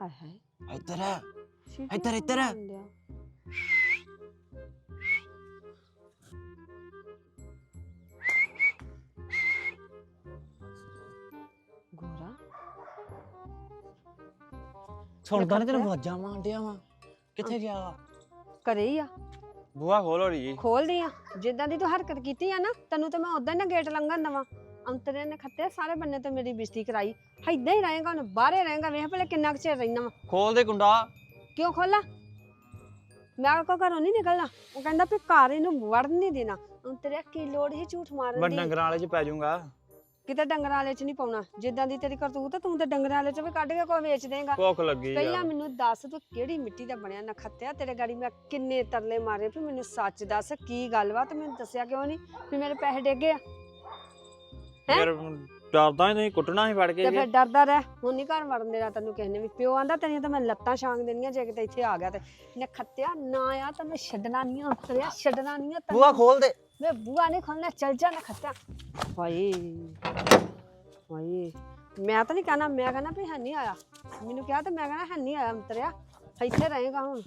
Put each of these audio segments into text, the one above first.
ਹਾਏ ਹਾਏ। ਇੱਧਰ ਸੀਟੀਆਂ ਇੱਧਰ, ਇੱਧਰ। ਮਾਰਨ ਡਿਆ? ਗੋਰਾ। ਸੁਣਦਾ ਤੈਨੂੰ ਵਾ। ਕਿੱਥੇ ਗਿਆ ਵਾ? ਘਰੇ ਹੀ ਆ। ਬੂਆ ਖੋਲ ਰਹੀ ਖੋਲਦੀ ਆ। ਜਿੱਦਾਂ ਦੀ ਤੂੰ ਹਰਕਤ ਕੀਤੀ ਆ ਨਾ ਤੈਨੂੰ ਤੇ ਮੈਂ ਉਦਾਂ ਹੀ ਨਾ ਗੇਟ ਲੰਘਣ ਦਵਾਂ। ਅੰਤਰੇ ਨੇ ਖੱਤੇ ਸਾਰੇ ਬੰਨੇ ਤੇ ਮੇਰੀ ਬਿਸਤੀ ਕਰਾਈ। ਏਦਾਂ ਹੀ ਰਹੇਗਾ ਹੁਣ ਬਾਹਰੇ ਰਹੇਗਾ ਵੇਖ ਭਲੇ ਕਿੰਨਾ ਕੁ ਚਿਰ ਰਹਿਣਾ ਵਾ। ਖੋਲ ਦੇ ਕੁੰਡਾ ਕਿਉਂ ਖੋਲਾ? ਮੈਂ ਕੋ ਘਰੋਂ ਨਹੀਂ ਨਿਕਲਣਾ। ਉਹ ਕਹਿੰਦਾ ਵੀ ਘਰ ਇਹਨੂੰ ਵੜਨ ਨਹੀਂ ਦੇਣਾ। ਅੰਤਰੇ ਕੀ ਲੋੜ ਹੀ ਝੂਠ ਮਾਰਨ ਦੀ। ਡੰਗਰਾਂ ਵਾਲੇ ਚ ਪੈ ਜਾਊਂਗਾ। ਕਿਤੇ ਡੰਗਰਾਂ ਵਾਲੇ ਚ ਨਹੀਂ ਪਾਉਣਾ। ਜਿੱਦਾਂ ਦੀ ਤੇਰੀ ਕਰਤੂਤ ਆ, ਤੂੰ ਤੇ ਡੰਗਰਾਂ ਵਾਲੇ ਚ ਵੀ ਕੱਢ ਕੇ ਕੋਈ ਵੇਚ ਦੇਂਗਾ। ਭੁੱਖ ਲੱਗੀ ਪਹਿਲਾਂ ਮੈਨੂੰ ਦੱਸ ਤੂੰ ਕਿਹੜੀ ਮਿੱਟੀ ਦਾ ਬਣਿਆ ਨਖੱਤਿਆ ਤੇਰੇ ਗਾੜੀ ਮੈਂ ਕਿੰਨੇ ਤਰਲੇ ਮਾਰੇ। ਵੀ ਮੈਨੂੰ ਸੱਚ ਦੱਸ ਕੀ ਗੱਲ ਵਾ? ਤੇ ਮੈਨੂੰ ਦੱਸਿਆ ਕਿਉਂ ਨਹੀਂ? ਵੀ ਮੇਰੇ ਪੈਸੇ ਡਿੱਗੇ ਆ। ਫਿਰ ਡਰਦਾ ਹੀ ਨਹੀਂ ਕੁੱਟਣਾ ਹੀ ਫੜ ਤੇ ਕੇ ਫਿਰ ਡਰਦਾ ਰਹਿ ਹੁਣ ਨਹੀਂ ਘਰ ਵੜਨ ਦੇਣਾ ਤੈਨੂੰ ਕਿਸੇ ਨੇ ਵੀ। ਪਿਓ ਆਂਦਾ ਤੇਰੀਆਂ ਤਾਂ ਮੈਂ ਲੱਤਾਂ ਛਾਂਗ ਦੇਣੀਆਂ ਜੇ ਕਿਤੇ ਇੱਥੇ ਆ ਗਿਆ ਤੇ। ਨਖੱਤਿਆ ਨਾ ਆ ਤਾਂ ਮੈਂ ਛੱਡਣਾ ਨਹੀਂ ਉਤਰਿਆ ਛੱਡਣਾ ਨਹੀਂ ਆ ਬੂਆ ਖੋਲ ਦੇ। ਵੇ ਬੂਆ ਨਹੀਂ ਖੋਲਣਾ ਚੱਲ ਜਾ ਨਖੱਤਿਆ ਹਾਏ ਹਾਏ। ਮੈਂ ਤਾਂ ਨਹੀਂ ਕਹਿਣਾ ਮੈਂ ਕਹਿਣਾ ਵੀ ਹੈ ਨਹੀਂ ਆਇਆ। ਮੈਨੂੰ ਕਿਹਾ ਤੇ ਮੈਂ ਕਹਿਣਾ ਹੈ ਨਹੀਂ ਆਇਆ ਉਤਰਿਆ। ਇੱਥੇ ਰਹੇਗਾ ਹੁਣ।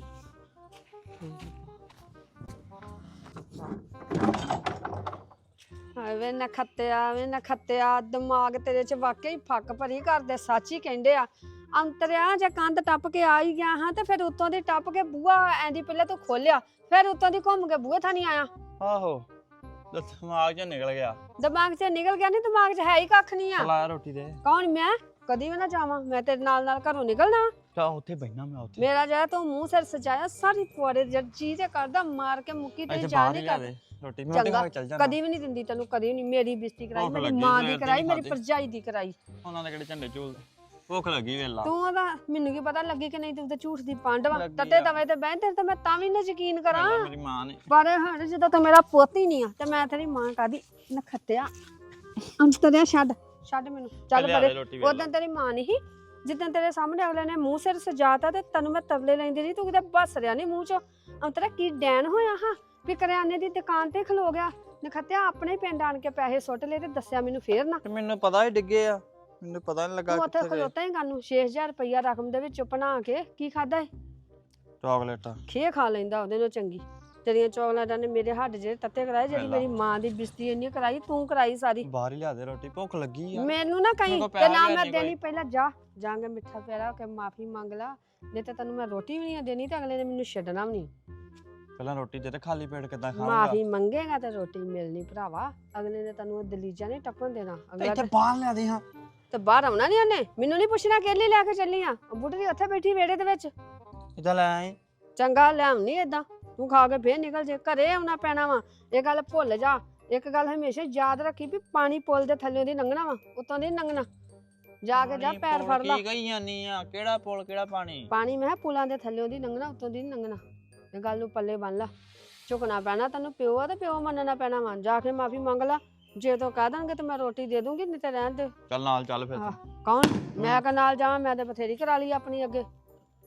ਹਾਏ ਵੇ ਨਖੱਤਿਆ ਵੇ ਨਖੱਤਿਆ ਦਿਮਾਗ ਤੇਰੇ ਚ ਵਾਕਈ ਫੱਕ ਭਰੀ ਕਰਦੇ ਸੱਚ ਹੀ ਕਹਿੰਦੇ ਆ। ਅੰਤਰਿਆ ਜੇ ਕੰਧ ਟੱਪ ਕੇ ਆ ਹੀ ਗਿਆ ਹਾਂ ਤੇ ਫਿਰ ਉੱਤੋਂ ਦੀ ਟੱਪ ਕੇ ਬੂਆ ਐਂਦੀ ਪਹਿਲਾਂ ਤੂੰ ਖੋਲਿਆ ਫਿਰ ਉੱਤੋਂ ਦੀ ਘੁੰਮ ਕੇ ਬੂਹੇ ਥਾਂ ਨਹੀਂ ਆਇਆ। ਆਹੋ ਦਿਮਾਗ ਚੋਂ ਨਿਕਲ ਗਿਆ। ਦਿਮਾਗ 'ਚ ਨਿਕਲ ਗਿਆ ਨਹੀਂ ਦਿਮਾਗ 'ਚ ਹੈ ਹੀ ਕੱਖ ਨਹੀਂ ਆ। ਚਲਾ ਰੋਟੀ ਦੇ। ਕੌਣ ਮੈਂ? ਕਦੀ ਵੀ ਨਾ ਜਾਵਾਂ। ਮੈਂ ਤੇਰੇ ਨਾਲ ਨਾਲ ਘਰੋਂ ਨਿਕਲਣਾ। ਚਾ ਉੱਥੇ ਬੈਠਣਾ ਮੈਂ ਉੱਥੇ। ਮੇਰਾ ਜਿਹੜਾ ਤੂੰ ਮੂੰਹ ਸਿਰ ਸਜਾਇਆ ਸਾਰੀ ਪੁਆੜੇ ਜਦ ਜੀ ਤੇ ਕਰਦਾ ਮਾਰ ਕੇ ਮੁੱਕੀ ਤੇ ਇੱਥੇ ਜਾਨ ਬਾਹਰ ਹੀ ਨਹੀਂ ਲਿਆ ਕਰ ਦੇ। ਰੋਟੀ ਮੈਂ ਚੰਗਾ। ਚੱਲ ਕਦੀ ਵੀ ਨਹੀਂ ਦਿੰਦੀ ਤੈਨੂੰ ਕਦੀ ਵੀ ਨਹੀਂ। ਮੇਰੀ ਬਿਸਤੀ ਕਰਾਈ ਭੁੱਖ ਮੇਰੀ ਲੱਗੀ, ਮਾਂ ਦੀ ਕਰਾਈ ਮੇਰੀ ਖਾਧੀ। ਭਰਜਾਈ ਦੀ ਕਰਾਈ। ਉਹਨਾਂ ਦੇ ਕਿਹੜੇ ਝੰਡੇ ਝੂਲਦੇ ਭੁੱਖ ਲੱਗੀ ਵੇਲਾ ਤੂੰ ਉਹਦਾ ਮੈਨੂੰ ਕੀ ਪਤਾ ਲੱਗੀ ਕਿ ਨਹੀਂ ਤੂੰ ਤੇ ਝੂਠ ਦੀ ਪਾਂਡਵਾ ਲੱਗੀ ਤੱਤੇ ਆ। ਦਵੇ ਤੇ ਬਹਿ ਤੇਰੇ ਤੇ ਮੈਂ ਤਾਂ ਵੀ ਨਾ ਯਕੀਨ ਕਰਾਂ। ਮੇਰੀ ਮਾਂ ਨੇ। ਪਰ ਹਣ ਜਦੋਂ ਤੂੰ ਮੇਰਾ ਪੁੱਤ ਹੀ ਨਹੀਂ ਆ ਤੇ ਮੈਂ ਤੇਰੀ ਮਾਂ ਕਾਦੀ ਨਖੱਤਿਆ। ਅੰਤਰਿਆ ਛੱਡ ਛੱਡ ਮੈਨੂੰ। ਚੱਲ ਲਿਆ ਦੇ ਪਰੇ ਰੋਟੀ ਵੇਲਾ ਉਦੋਂ ਤੇਰੀ ਮਾਂ ਨਹੀਂ ਸੀ। ਜਿੱਦਾਂ ਤੇਰੇ ਸਾਹਮਣੇ ਅਗਲੇ ਨੇ ਮੂੰਹ ਸਿਰ ਸਜਾਤਾ ਤੇ ਤੈਨੂੰ ਮੈਂ ਤਰਲੇ ਲੈਂਦੀ ਰਹੀ ਤੂੰ ਕਿਤੇ ਬਸ ਰਿਆ ਨਹੀਂ ਮੂੰਹ ਚੋਂ। ਅੰਤਰਾ ਕੀ ਡੈਨ ਹੋਇਆ ਹਾਂ? ਵੀ ਕਰਿਆਨੇ ਦੀ ਦੁਕਾਨ ਤੇ ਖਲੋ ਗਿਆ ਨਖੱਤਿਆ ਆਪਣੇ ਪਿੰਡ ਆਣ ਕੇ ਪੈਸੇ ਸੁੱਟ ਲਏ ਤੇ ਦੱਸਿਆ ਮੈਨੂੰ ਫੇਰ ਨਾ। ਤੇ ਮੈਨੂੰ ਪਤਾ ਹੀ ਡਿੱਗੇ ਆ ਮੈਨੂੰ ਪਤਾ ਨਹੀਂ ਲੱਗਾ ਤੂੰ ਉੱਥੇ ਕਿੱਥੇ ਗਏ। ਖਲੋਤਾ ਹੀ ਗਾਨੂੰ 6000 ਰੁਪਈਆ ਰਕਮ ਦੇ ਵਿੱਚ ਬਣਾ ਕੇ ਕੀ ਖਾਦਾ ਏ? ਚਾਕਲੇਟਾਂ। ਖੇ ਖਾ ਲੈਂਦਾ ਉਹਦੇ ਨਾਲ ਚੰਗੀ। ਤੇਰੀਆਂ ਚੌਕਲੇਟਾਂ ਨੇ ਮੇਰੇ ਹੱਡ ਜਿਹੜੇ ਤੱਤੇ ਕਰਾਏ ਜਿਹੜੀ ਪਹਿਲਾਂ। ਮੇਰੀ ਮਾਂ ਦੀ ਬਿਸਤੀ ਇੰਨੀ ਕਰਾਈ ਤੂੰ ਕਰਾਈ ਸਾਰੀ। ਬਾਹਰ ਹੀ ਲਿਆ ਦੇ ਰੋਟੀ ਭੁੱਖ ਲੱਗੀ ਆ। ਮੈਨੂੰ ਨਾ ਕਹੀਂ ਕੋਲ ਤੇ ਪੈਸਾ ਨਾ ਵੀ ਮੈਂ ਦੇਣੀ ਕੋਈ। ਪਹਿਲਾਂ ਜਾ ਜਾਂਗੇ ਮਿੱਠਾ ਪਿਆਰਾ ਹੋ ਕੇ ਮਾਫੀ ਮੰਗ ਲਾ। ਨਹੀਂ ਤੇ ਤੈਨੂੰ ਮੈਂ ਰੋਟੀ ਵੀ ਨਹੀਂ ਦੇਣੀ ਤੇ ਅਗਲੇ ਨੇ ਮੈਨੂੰ ਛੱਡਣਾ ਵੀ ਨਹੀਂ। ਪਹਿਲਾਂ ਰੋਟੀ ਦੇ ਤੇ ਖਾਲੀ ਪੇਟ ਕਿੱਦਾਂ ਖਾਊਂਗਾ? ਮਾਫੀ ਮੰਗੇਗਾ ਤੇ ਰੋਟੀ ਮਿਲਣੀ ਭਰਾਵਾ। ਅਗਲੇ ਨੇ ਤੈਨੂੰ ਉਹ ਦਲੀਜਾ ਨਹੀਂ ਟੱਪਣ ਦੇਣਾ। ਅਗਲਾ ਇੱਥੇ ਬਾਹਰ ਲਿਆ ਦੇ ਹਾਂ। ਤੇ ਬਾਹਰ ਆਉਣਾ ਨਹੀਂ ਉਹਨੇ? ਮੈਨੂੰ ਨਹੀਂ ਪੁੱਛਣਾ ਕਿਹਲੀ ਲੈ ਕੇ ਚੱਲੀ ਆ। ਉਹ ਬੁੱਢੀ ਉੱਥੇ ਬੈਠੀ ਵਿਹੜੇ ਦੇ ਵਿੱਚ। ਇਦਾਂ ਲੈ ਆਈ। ਚੰਗਾ ਲਿਆਉਣੀ ਏਦਾਂ। ਤੂੰ ਖਾ ਕੇ ਫੇਰ ਨਿਕਲ ਜੇ। ਘਰੇ ਆਉਣਾ ਪੈਣਾ ਵਾ। ਇਹ ਗੱਲ ਭੁੱਲ ਜਾ। ਇੱਕ ਗੱਲ ਹਮੇਸ਼ਾ ਯਾਦ ਰੱਖੀ ਵੀ ਪਾਣੀ ਪੁੱਲ ਦੇ ਥੱਲੇ ਦੀ ਲੰਘਣਾ ਵਾ। ਉੱਤੋਂ ਦੀ ਨੀ ਲੰਘਣਾ। ਜਾ ਕੇ ਜਾ ਪਾਣੀ ਪੈਰ ਪੁੱਲ ਫੜ ਲਾ। ਕੀ ਗਈ ਜਾਨੀ ਆ? ਕਿਹੜਾ ਪੁਲ ਕਿਹੜਾ ਪਾਣੀ? ਪਾਣੀ ਮੈਂ ਕਿਹਾ ਪੁਲਾਂ ਦੇ ਥੱਲੇ ਦੀ ਲੰਘਣਾ ਉੱਤੋਂ ਦੀ ਨੀ ਲੰਘਣਾ। ਇਹ ਗੱਲ ਨੂੰ ਪੱਲੇ ਬੰਨ ਲਾ। ਝੁਕਣਾ ਪੈਣਾ ਤੈਨੂੰ ਪਿਓ ਆ ਤੇ ਪਿਓ ਮੰਨਣਾ ਪੈਣਾ ਵਾ। ਜਾ ਕੇ ਮਾਫੀ ਮੰਗ ਲਾ। ਜੇ ਤੂੰ ਕਹਿ ਦਾਂਗੇ ਤੇ ਮੈਂ ਰੋਟੀ ਦੇ ਦੂੰਗੀ ਨਹੀਂ ਤੇ ਰਹਿਣ ਦੇ। ਚੱਲ ਨਾਲ ਚੱਲ ਫਿਰ ਆਹ, ਕੌਣ? ਮੈਂ ਕਹ ਨਾਲ ਜਾਵਾਂ ਮੈਂ ਤੇ ਬਥੇਰੀ ਕਰਾ ਲਈ ਆਪਣੀ ਅੱਗੇ।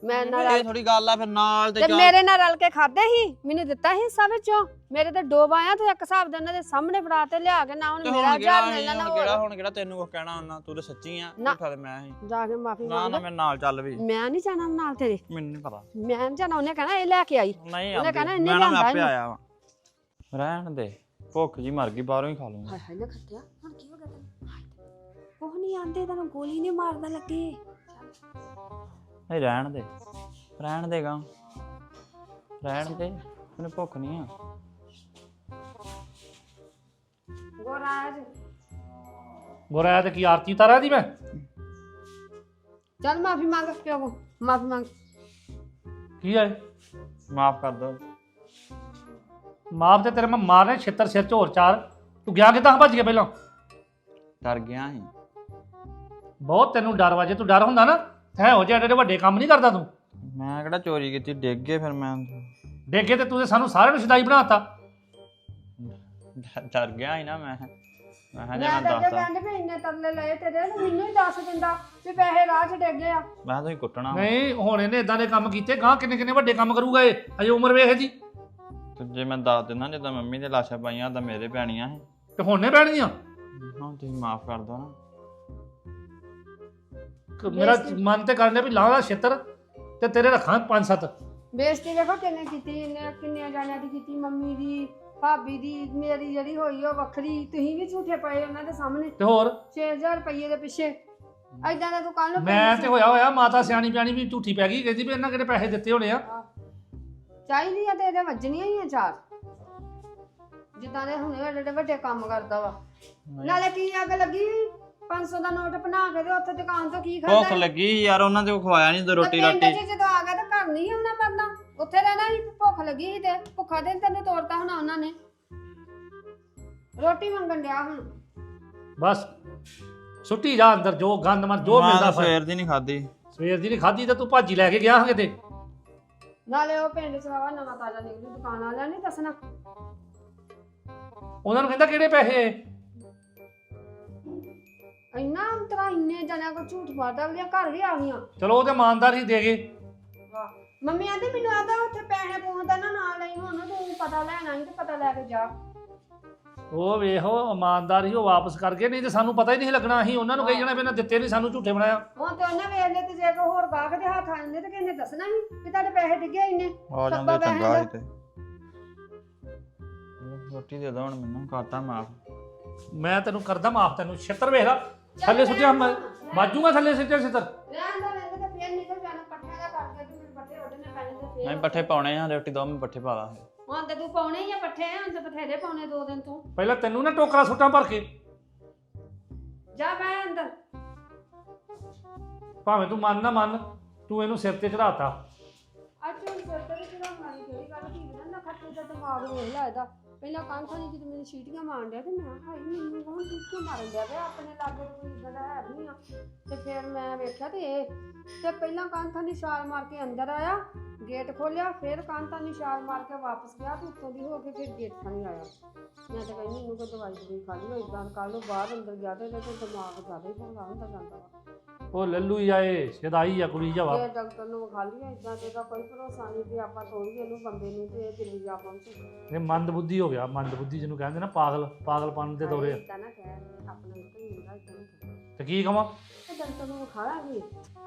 ਮੈਂ ਨਾਲ ਇਹ ਥੋੜੀ ਗੱਲ ਆ ਫਿਰ ਨਾਲ ਤੇ ਤੇ ਚੱਲ। ਮੇਰੇ ਨਾਲ ਰਲ ਕੇ ਖਾਦੇ ਹੀ ਮੈਨੂੰ ਦਿੱਤਾ ਸੀ ਹਿੱਸਾ ਵਿੱਚੋਂ। ਮੇਰੇ ਤੇ ਡੋਬ ਆਇਆ ਤੂੰ ਇੱਕ ਹਿਸਾਬ ਦੇ ਉਹਨਾਂ ਦੇ ਸਾਹਮਣੇ ਫੜਾ ਤੇ ਲਿਆ ਕੇ ਨਾ ਹੁਣ ਤੇ ਮੇਰਾ ਕਿਹੜਾ ਹਜ਼ਾਰ ਮਿਲਣਾ ਨਾ ਹੁਣ ਕਿਹੜਾ ਹੋਰ ਹੁਣ ਕਿਹੜਾ ਤੈਨੂੰ ਕੁਝ ਕਹਿਣਾ ਉਹਨਾਂ ਤੂੰ ਤਾਂ ਸੱਚੀ ਆ ਨਾ। ਝੂਠਾ ਤੇ ਮੈਂ ਹੀ ਜਾ ਕੇ ਮਾਫੀ ਨਾ ਨਾ ਮੰਗ ਮੈਂ ਨਾਲ ਚੱਲ ਵੀ। ਮੈਂ ਨਹੀਂ ਜਾਣਾ ਨਾਲ ਤੇਰੇ। ਮੈਨੂੰ ਨਹੀਂ ਪਤਾ। ਮੈਂ ਨਹੀਂ ਜਾਣਾ ਉਹਨੇ ਕਹਿਣਾ ਇਹ ਲੈ ਕੇ ਆਈ। ਨਹੀਂ ਉਹਨੇ ਕਹਿਣਾ ਆਉਂਦੀ ਇੰਨੇ ਮੈਂ ਨਾ ਮੈਂ ਲਿਆਂਦਾ ਆਪੇ ਇਹਨੂੰ। ਆਇਆ ਵਾਂ। ਰਹਿਣ ਦੇ ਭੁੱਖ ਜੀ ਮਰ ਗਈ ਬਾਹਰੋਂ ਹੀ ਖਾ ਲੂੰਗਾ। ਹਾਏ ਹਾਏ ਨਾ ਖੱਤਿਆ ਹੁਣ ਕੀ ਹੋ ਗਿਆ ਤੈਨੂੰ? ਹਾਏ ਤੇ- ਉਹ ਨਹੀਂ ਆਂਦੇ ਤੈਨੂੰ ਗੋਲੀ ਨਹੀਂ ਮਾਰਦਾ ਲੱਗੇ। ਨਹੀਂ ਰਹਿਣ ਦੇ। ਰਹਿਣ ਦੇਗਾ ਰਹਿਣ ਦੇ ਮੈਨੂੰ ਭੁੱਖ ਨਹੀਂ ਆ। ਗੋਰਾਜ। ਗੋਰਾ ਤੇ ਕੀ ਆਰਤੀ ਤਾਰਾ ਦੀ ਮੈਂ? ਚੱਲ ਮਾਫੀ ਮੰਗ ਪਿਓ ਕੋ ਮਾਫੀ ਮੰਗ। ਕੀ ਹੈ ਮਾਫ ਕਰ ਦੋ। ਮਾਪ ਤੇ ਤੇਰੇ ਮੈਂ ਮਾਰਨੇ ਛਿੱਤਰ ਸਿਰ ਚ ਹੋਰ ਚਾਰ। ਤੂੰ ਗਿਆ ਕਿੱਦਾਂ? ਭੱਜ ਗਿਆ ਪਹਿਲਾਂ। ਡਰ ਗਿਆ ਸੀ। ਬਹੁਤ ਤੈਨੂੰ ਡਰ ਵਾ। ਜੇ ਤੂੰ ਡਰ ਹੁੰਦਾ ਨਾ ਹੈ ਹੋ ਜੇ ਐਡੇ ਵੱਡੇ ਕੰਮ ਨਹੀਂ ਕਰਦਾ ਤੂੰ? ਮੈਂ ਕਿਹੜਾ ਚੋਰੀ ਕੀਤੀ ਡਿੱਗ ਗਏ ਫਿਰ ਮੈਂ ਡੇਗੇ ਤੇ ਤੂੰ ਤੇ ਸਾਨੂੰ ਸਾਰਿਆਂ ਨੂੰ ਸ਼ਦਾਈ ਬਣਾਤਾ ਡਰ- ਡਰ ਗਿਆ ਸੀ ਨਾ ਮੈਂ। ਮੈਂ ਜੇ ਮੈਂ ਮੈਂ ਤਾਂ ਅੱਗੇ ਦੱਸਦਾ ਕਹਿੰਦੇ ਵੀ ਇੰਨੇ ਤਰਲੇ ਲਏ ਤੇਰੇ ਤੇ ਮੈਨੂੰ ਹੀ ਦੱਸ ਦਿੰਦਾ ਵੀ ਪੈਸੇ ਰਾਹ 'ਚ ਡਿੱਗੇ ਆ। ਮੈਂ ਤੁਸੀਂ ਕੁੱਟਣਾ ਵਾ। ਨਹੀਂ ਹੁਣ ਇਹਨੇ ਇਦਾਂ ਦੇ ਕੰਮ ਕੀਤੇ ਗਾਂ ਕਿੰਨੇ ਕਿੰਨੇ ਵੱਡੇ ਕੰਮ ਕਰੂਗਾ ਇਹ? ਅਜੇ ਉਮਰ ਵੇਖ ਜੀ ਤੇ ਜੇ ਮੈਂ ਦੱਸ ਦਿੰਦਾ ਜਿੱਦਾਂ ਮੰਮੀ ਦੇ ਲਾਸ਼ਾਂ ਪਾਈਆਂ ਤਾਂ ਮੇਰੇ ਪੈਣੀਆਂ ਸੀ। ਤੇ ਹੁਣ ਨੇ ਪੈਣਗੀਆਂ ਹਾਂ ਤੁਸੀਂ ਮਾਫ ਕਰ ਦਿਓ ਨਾ। ਕ- ਮੇਰਾ ਬੇਇੱਜ਼ਤੀ। ਮਨ ਤੇ ਕਰਨੇ ਵੀ ਲਾਹ ਛਿੱਤਰ ਤੇ ਤੇਰੇ ਰੱਖਾਂ ਪੰਜ ਸੱਤ ਬੇਇੱਜ਼ਤੀ ਵੇਖੋ ਕਿੰਨੇ ਕੀਤੀ ਇਹਨੇ ਕਿੰਨੇ ਜਾਣਿਆਂ ਦੀ ਕੀਤੀ ਮੰਮੀ ਦੀ ਭਾਬੀ ਦੀ ਮੇਰੀ ਜਿਹੜੀ ਹੋਈ ਉਹ ਵੱਖਰੀ ਤੁਸੀਂ ਵੀ ਝੂਠੇ ਪਏ ਉਹਨਾਂ ਦੇ ਸਾਹਮਣੇ। ਤੇ ਹੋਰ? 6000 ਰੁਪਏ ਦੇ ਪਿੱਛੇ। ਐਦਾਂ ਦਾ ਤੂੰ ਕੱਲ ਨੂੰ ਮੈਂ ਤੇ ਹੋਇਆ ਹੋਇਆ ਮਾਤਾ ਸਿਆਣੀ ਪਿਆਣੀ ਵੀ ਝੂਠੀ ਪੈ ਗਈ ਕਹਿੰਦੀ ਵੀ ਇਹਨਾਂ ਕਿਹੜੇ ਪੈਸੇ ਦਿੱਤੇ ਹੋਣੇ ਆ। ਚਾਹੀਦੀਆਂ ਤੇ ਇਹਦੇ ਵੱਜਣੀਆਂ ਹੀ ਆ ਚਾਰ। ਜਿੱਦਾਂ ਦੇ ਹੁਣੇ ਵੱਡੇ ਵੱਡੇ ਵੱਡੇ ਕੰਮ ਕਰਦਾ ਵਾ। ਨਾਲੇ ਕੀ ਅੱਗ ਲੱਗੀ? 500 ਦਾ ਨੋਟ ਬਣਾ ਕੇ ਤੇ ਉੱਥੇ ਦੁਕਾਨ ਤੋਂ ਕੀ ਭੁੱਖ ਖਾਦਾ ਲੱਗੀ ਸੀ ਯਾਰ ਉਹਨਾਂ ਦੇ ਖਵਾਇਆ ਨਹੀਂ ਰੋਟੀ ਰਾਟੀ। ਜਦੋਂ ਆ ਗਿਆ ਤਾਂ ਘਰ ਨਹੀਂ ਆਉਣਾ ਮਰਨਾ। ਉੱਥੇ ਰਹਿਣਾ ਹੀ ਭੁੱਖ ਲੱਗੀ ਸੀ ਤੇ ਭੁੱਖਾ ਦਿਨ ਤੈਨੂੰ ਤੋੜਤਾ ਹੋਣਾ ਉਹਨਾਂ ਨੇ। ਰੋਟੀ ਮੰਗਣ ਡਿਆ ਹੁਣ। ਬਸ ਸੁੱਟੀ ਜਾ ਅੰਦਰ ਜੋ ਗੰਦ ਮਨ ਜੋ ਮੈਂ ਮਿਲਦਾ ਤਾਂ ਫਿਰ ਸਵੇਰ ਦੀ ਨਹੀਂ ਖਾਦੀ ਸਵੇਰ ਦੀ ਨਹੀਂ ਖਾਧੀ ਤਾਂ ਤੂੰ ਭਾਜੀ ਲੈ ਕੇ ਗਿਆ ਹਾਂ ਕਿਤੇ। ਨਾਲੇ ਉਹ ਪਿੰਡ ਚ ਵਾਵਾ ਨਵਾਂ ਤਾਜ਼ਾ ਨਿਕਲੀ ਦੁਕਾਨ ਵਾਲਿਆਂ ਨੇ ਦੱਸਣਾ। ਉਹਨਾਂ ਨੂੰ ਕਹਿੰਦਾ ਕਿਹੜੇ ਪੈਸੇ? ਇੰਨਾ ਅੰਤਰਾ ਇੰਨੇ ਜਣਿਆਂ ਕੋ ਝੂਠ ਮਾਰਦਾ ਉਹਦੀਆਂ ਘਰ ਵੀ ਆ ਗਈਆਂ। ਚਲੋ ਉਹਦੇ ਇਮਾਨਦਾਰੀ ਦੇ ਗਏ। ਵਾਹ। ਮੰਮੀ ਆਂਦੀ ਮੈਨੂੰ ਆਦਾ ਉੱਥੇ ਪੈਸੇ ਪਹੁੰਚਦਾ ਨਾ ਨਾਲ ਲਈ ਹੁਣ ਤੂੰ ਪਤਾ ਲੈਣਾ ਸੀ ਤੇ ਪਤਾ ਲੈ ਕੇ ਜਾ। ਉਹ ਵੇਖੋ ਇਮਾਨਦਾਰੀ ਉਹ ਵਾਪਸ ਕਰ ਗਏ ਨਹੀਂ ਤੇ ਸਾਨੂੰ ਪਤਾ ਹੀ ਨਹੀਂ ਲੱਗਣਾ ਅਸੀਂ ਉਹਨਾਂ ਨੂੰ ਕਹੀ ਜਾਣਾ ਵੀ ਇਹਨਾਂ ਦਿੱਤੇ ਨਹੀਂ ਸਾਨੂੰ ਝੂਠੇ ਬਣਾਇਆ। ਹੁਣ ਤੇ ਉਹਨੇ ਵੇਖ ਲਿਆ ਤੇ ਜੇ ਕੋ ਹੋਰ ਗਾਹਕ ਦੇ ਹੱਥ ਆ ਜਾਂਦੇ ਤੇ ਕਿਹਨੇ ਦੱਸਣਾ ਸੀ ਵੀ ਤੁਹਾਡੇ ਪੈਸੇ ਡਿੱਗੇ ਇੰਨੇ ਆ ਜਾਂਦੇ ਸੱਪਾ ਚੰਗਾ ਤੇ। ਰੋਟੀ ਦੇ ਦੋ ਹੁਣ ਮੈਨੂੰ ਕਰਤਾ ਮਾਫ। ਮੈਂ ਤੈਨੂੰ ਕਰਦਾ ਮਾਫ ਤੈਨੂੰ ਛਿੱਤਰ ਵੇਖ ਲਾ। ਥੱਲੇ ਸੁੱਟਿਆ ਮੈਂ ਬਾਜੂਗਾ ਥੱਲੇ ਸੁੱਟਿਆ ਛਿੱਤਰ ਰਹਿਣ ਦਾ ਰਹਿਣ ਦਾ ਫੇਰ ਨਿਕਲ ਜਾਣਾ ਪੱਠਿਆਂ ਦਾ ਕਰਕੇ ਤੇ ਮੈਨੂੰ ਪੱਠੇ ਉੱਡਣੇ ਪੈਣੇ ਤੇ ਫੇਰ ਨਹੀਂ ਪੱਠੇ ਪਾਉਣੇ ਆ ਰੋਟੀ ਦੋ ਮੈਂ ਪੱਠੇ ਪਾ ਲਾ। ਹੁਣ ਤੇ ਤੂੰ ਪਾਉਣੇ ਹੀ ਆ ਪੱਠੇ ਹੁਣ ਤੇ ਬਥੇਰੇ ਪਾਉਣੇ ਦੋ ਦਿਨ ਤੂੰ। ਪਹਿਲਾਂ ਤੈਨੂੰ ਨਾ ਟੋਕਰਾ ਸੁੱਟਾਂ ਭਰ ਕੇ। ਜਾ ਬੈ ਅੰਦਰ। ਭਾਵੇਂ ਤੂੰ ਮੰਨ ਨਾ ਮੰਨ ਤੂੰ ਇਹਨੂੰ ਸਿਰ ਤੇ ਚੜਾਤਾ ਅੱਜ ਹੁਣ ਸਿਰ ਤੇ ਜਿਹੜਾ ਮਾਰੀ ਜਿਹੜੀ ਗੱਲ ਕੀ ਨਾ ਖੱਟੇ ਦਾ ਦਿਮਾਗ ਵੇਖ ਲੈ ਇਹਦਾ ਪਹਿਲਾਂ ਕੰਖਾਂ ਨੇ ਜਦੋਂ ਮੈਨੂੰ ਸੀਟੀਆਂ ਮਾਰਨ ਡਿਆ ਤੇ ਮੈਂ ਹਾਈ ਮੈਨੂੰ ਕੌਣ ਕਿੱਥੋਂ ਮਾਰਨ ਡਿਆ ਵੇ? ਆਪਣੇ ਲਾਗੇ ਕੋਈ ਇਦਾਂ ਦਾ ਹੈ ਵੀ ਨਹੀਂ ਆ। ਤੇ ਫਿਰ ਮੈਂ ਵੇਖਿਆ ਤੇ ਇਹ, ਤੇ ਪਹਿਲਾਂ ਕਾਂਥਾ ਦੀ ਛਾਲ ਮਾਰ ਕੇ ਅੰਦਰ ਆਇਆ, ਗੇਟ ਖੋਲਿਆ ਫਿਰ ਕੰਖਾਂ ਦੀ ਛਾਲ ਮਾਰ ਕੇ ਵਾਪਸ ਗਿਆ ਤੇ ਉੱਤੋਂ ਦੀ ਹੋ ਕੇ ਫਿਰ ਗੇਟ ਖਾਣੀ ਆਇਆ। ਮੈਂ ਤਾਂ ਕਹਿੰਦੀ ਇਹਨੂੰ ਕੋਈ ਦਵਾਈ ਦਵਾਈ ਖਾ ਲਈ ਇਦਾਂ ਕੱਲ ਨੂੰ ਬਾਹਰ ਅੰਦਰ ਗਿਆ ਤੇ ਇਹਦੇ ਕੋਲ ਦਿਮਾਗ ਜ਼ਿਆਦਾ ਹੀ ਭੰਗਾ ਹੁੰਦਾ ਜਾਂਦਾ ਵਾ। ਉਹ ਲੱਲੂ ਹੀ ਆਏ ਸ਼ਦਾਈ ਆ ਕੁੜੀ ਜਾਵਾ। ਜੇ ਡਾਕਟਰ ਨੂੰ ਵਿਖਾ ਲਈਏ ਇਦਾਂ ਤੇ ਦਾ ਕੋਈ ਭਰੋਸਾ ਨਹੀਂ ਕਿ ਆਪਾਂ ਤੋੜੀਏ ਇਹਨੂੰ ਬੰਦੇ ਨੂੰ ਤੇ ਇਹ ਦਿੱਲੀ ਜਾ ਪਹੁੰਚੇ ਇਹ ਮੰਦ ਬੁੱਧੀ ਹੋ ਗਿਆ ਮੰਦ ਬੁੱਧੀ ਜਿਹਨੂੰ ਕਹਿੰਦੇ ਨਾ ਪਾਗਲ ਪਾਗਲਪਨ ਦੇ ਦੌਰੇ। ਆ। ਇਦਾਂ ਨਾ ਕਹਿ ਆਪਣਾ ਕੋਈ ਮੁੰਡਾ ਇਦਾਂ ਨਾ ਕਹਿ। ਤੇ ਕੀ ਕਵਾਂ? ਤੇ ਡਾਕਟਰ ਨੂੰ ਵਿਖਾ ਲਾਂਗੇ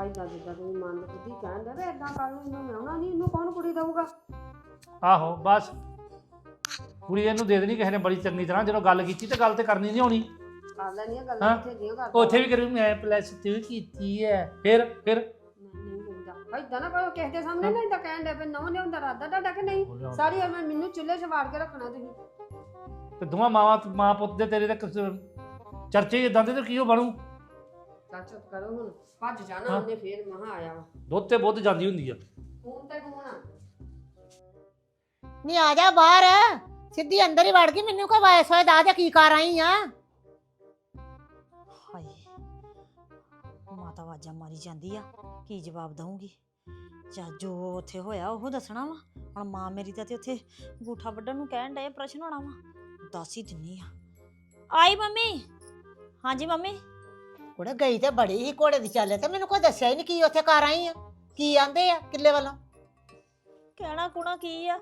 ਇਦਾਂ ਜਿੱਦਾਂ ਤੁਸੀਂ ਮਨ ਬੁੱਧੀ ਕਹਿੰਦੇ ਵੇ ਇਦਾਂ ਕੱਲ ਨੂੰ ਇਹਨੂੰ ਮਿਆਉਣਾ ਨਹੀਂ ਇਹਨੂੰ ਕੌਣ ਕੁੜੀ ਦਊਗਾ? ਆਹੋ ਬਸ। ਕੁੜੀ ਇਹਨੂੰ ਦੇ ਦੇਣੀ ਕਿਸੇ ਨੇ ਬੜੀ ਚੰਗੀ ਤਰ੍ਹਾਂ ਜਦੋਂ ਗੱਲ ਕੀਤੀ ਤੇ ਗੱਲ ਤੇ ਕਰਨੀ ਨਹੀਂ ਹੋਣੀ ਕਰ ਹਾਂ। ਇੱਥੇ ਕਰਦਾ ਉੱਥੇ ਵੀ ਕਰੂ ਮੈਂ ਪਲੱਸ 2 ਕੀਤੀ ਹੈ। ਫਿਰ ਫਿਰ? ਨਹੀਂ ਇਦਾਂ ਨਾ ਕੋਈ ਕਿਸੇ ਦੇ ਸਾਹਮਣੇ ਨਾ ਇਦਾਂ ਕਹਿਣ ਦੇ ਪਏ ਨੌ ਲਿਆਉਂਦਾ ਰਾਦਾ ਤੁਹਾਡਾ ਕਿ ਨਹੀਂ? ਸਾਰੀ ਉਮਰ ਮੈਨੂੰ ਚੁੱਲ੍ਹੇ 'ਚ ਵਾੜ ਕੇ ਰੱਖਣਾ ਤੁਸੀਂ। ਤੇ ਦੋਵਾਂ ਮਾਵਾਂ ਮਾਂ ਪੁੱਤ ਦੇ ਤੇਰੇ ਤੇ ਕਿਸ- ਚਰਚੇ ਹੀ ਇਦਾਂ ਦੇ ਤੇ ਕੀ ਉਹ ਬਣੂ? ਚੁੱਪ ਕਰੋ ਹੁਣ ਭੱਜ ਜਾਣਾ ਹਾਂ। ਉਹਨੇ ਫੇਰ ਮਹਾ ਆਇਆ ਵਾ। ਦੁੱਧ ਤੇ ਬੁੱਧ ਜਾਂਦੀ ਹੁੰਦੀ ਆ। ਫੋਨ ਤੇ ਫੋਨ ਆ। ਨਹੀਂ ਆ ਜਾ ਬਾਹਰ। ਸਿੱਧੀ ਅੰਦਰ ਹੀ ਵੜ ਗਈ ਮੈਨੂੰ ਕੋਈ ਵਾਇਸ ਹੋਏ ਦਾ ਜਾਂ ਕੀ ਕਰ ਆਈ ਆ ਆਵਾਜ਼ਾਂ ਮਾਰੀ ਜਾਂਦੀ ਆ ਕੀ ਜਵਾਬ ਦਵਾਂਗੀ ਜਾਂ ਜੋ ਉੱਥੇ ਹੋਇਆ ਉਹ ਦੱਸਣਾ ਵਾ। ਹੁਣ ਮਾਂ ਮੇਰੀ ਤਾਂ ਤੇ ਉੱਥੇ ਗੂਠਾ ਵੱਢਣ ਨੂੰ ਕਹਿਣ ਡਏ ਪ੍ਰਸ਼ਨ ਹੋਣਾ ਵਾ। ਦੱਸ ਹੀ ਦਿੰਨੀ ਆ। ਆਈ ਮੰਮੀ। ਹਾਂਜੀ ਮੰਮੀ। ਕੁੜੇ ਗਈ ਤੇ ਬੜੀ ਹੀ ਘੋੜੇ ਦੀ ਚੱਲੇ ਤੇ ਮੈਨੂੰ ਕੋਈ ਦੱਸਿਆ ਹੀ ਨਹੀਂ ਕੀ ਉੱਥੇ ਕਰ ਆਈ ਆ ਕੀ ਆਂਦੇ ਆ ਕਿੱਲੇ ਵੱਲੋਂ। ਕਹਿਣਾ ਕੁਣਾ ਕੀ ਆ?